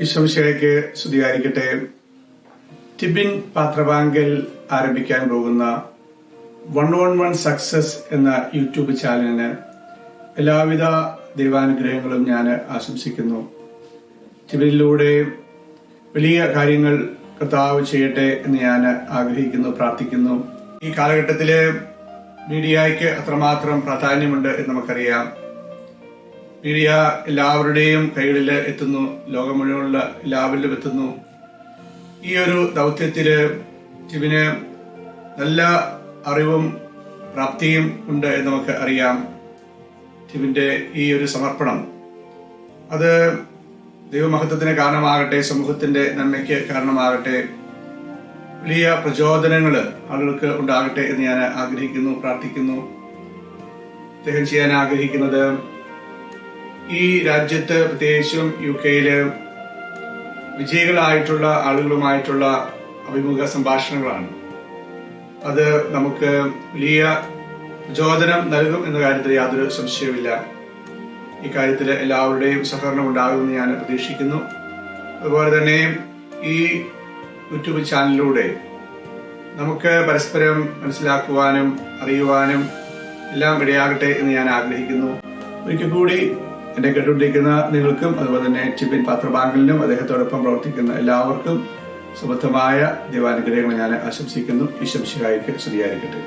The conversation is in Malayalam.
ഈശ്വമിശയ്ക്ക് സ്തുതിയായിരിക്കട്ടെ. ടിബിൻ പാത്രവാങ്കൽ ആരംഭിക്കാൻ പോകുന്ന വൺ വൺ വൺ സക്സസ് എന്ന യൂട്യൂബ് ചാനലിന് എല്ലാവിധ ദൈവാനുഗ്രഹങ്ങളും ഞാൻ ആശംസിക്കുന്നു. ടിബിനിലൂടെ വലിയ കാര്യങ്ങൾ കർത്താവ് ചെയ്യട്ടെ എന്ന് ഞാൻ ആഗ്രഹിക്കുന്നു പ്രാർത്ഥിക്കുന്നു. ഈ കാലഘട്ടത്തിലെ മീഡിയയ്ക്ക് അത്രമാത്രം പ്രാധാന്യമുണ്ട് എന്ന് നമുക്കറിയാം. മീഡിയ എല്ലാവരുടെയും കൈകളിൽ എത്തുന്നു. ലോകം മുഴുവനുള്ള എല്ലാവരിലും എത്തുന്നു. ഈ ഒരു ദൗത്യത്തിൽ ടിബിന് നല്ല അറിവും പ്രാപ്തിയും ഉണ്ട് എന്ന് നമുക്ക് അറിയാം. ടിബിന്റെ ഈ ഒരു സമർപ്പണം. അത് ദൈവമഹത്വത്തിന് കാരണമാകട്ടെ സമൂഹത്തിന്റെ നന്മയ്ക്ക് കാരണമാകട്ടെ വലിയ പ്രചോദനങ്ങൾ ആളുകൾക്ക് ഉണ്ടാകട്ടെ എന്ന് ഞാൻ ആഗ്രഹിക്കുന്നു പ്രാർത്ഥിക്കുന്നു. അദ്ദേഹം ചെയ്യാൻ ആഗ്രഹിക്കുന്നത് ഈ രാജ്യത്ത് പ്രത്യേകിച്ചും യു കെയിൽ വിജയികളായിട്ടുള്ള ആളുകളുമായിട്ടുള്ള അഭിമുഖ സംഭാഷണങ്ങളാണ്. അത് നമുക്ക് വലിയ പ്രചോദനം നൽകും എന്ന കാര്യത്തിൽ യാതൊരു സംശയവുമില്ല. ഇക്കാര്യത്തിൽ കാര്യത്തിൽ എല്ലാവരുടെയും സഹകരണം ഉണ്ടാകുമെന്ന് ഞാൻ പ്രതീക്ഷിക്കുന്നു. അതുപോലെ തന്നെ ഈ യൂട്യൂബ് ചാനലിലൂടെ നമുക്ക് പരസ്പരം മനസ്സിലാക്കുവാനും അറിയുവാനും എല്ലാം ഇടയാകട്ടെ എന്ന് ഞാൻ ആഗ്രഹിക്കുന്നു. ഒരിക്കൽ കൂടി എന്നെ കേട്ടുകൊണ്ടിരിക്കുന്ന നിങ്ങൾക്കും അതുപോലെ തന്നെ ടിബിൻ പാത്രബാങ്കലിനും അദ്ദേഹത്തോടൊപ്പം പ്രവർത്തിക്കുന്ന എല്ലാവർക്കും സുബദ്ധമായ ദൈവാനുഗ്രഹങ്ങൾ ഞാൻ ആശംസിക്കുന്നു. ഈ ശംശികായിക്ക് സ്തുതിയായിരിക്കട്ടെ.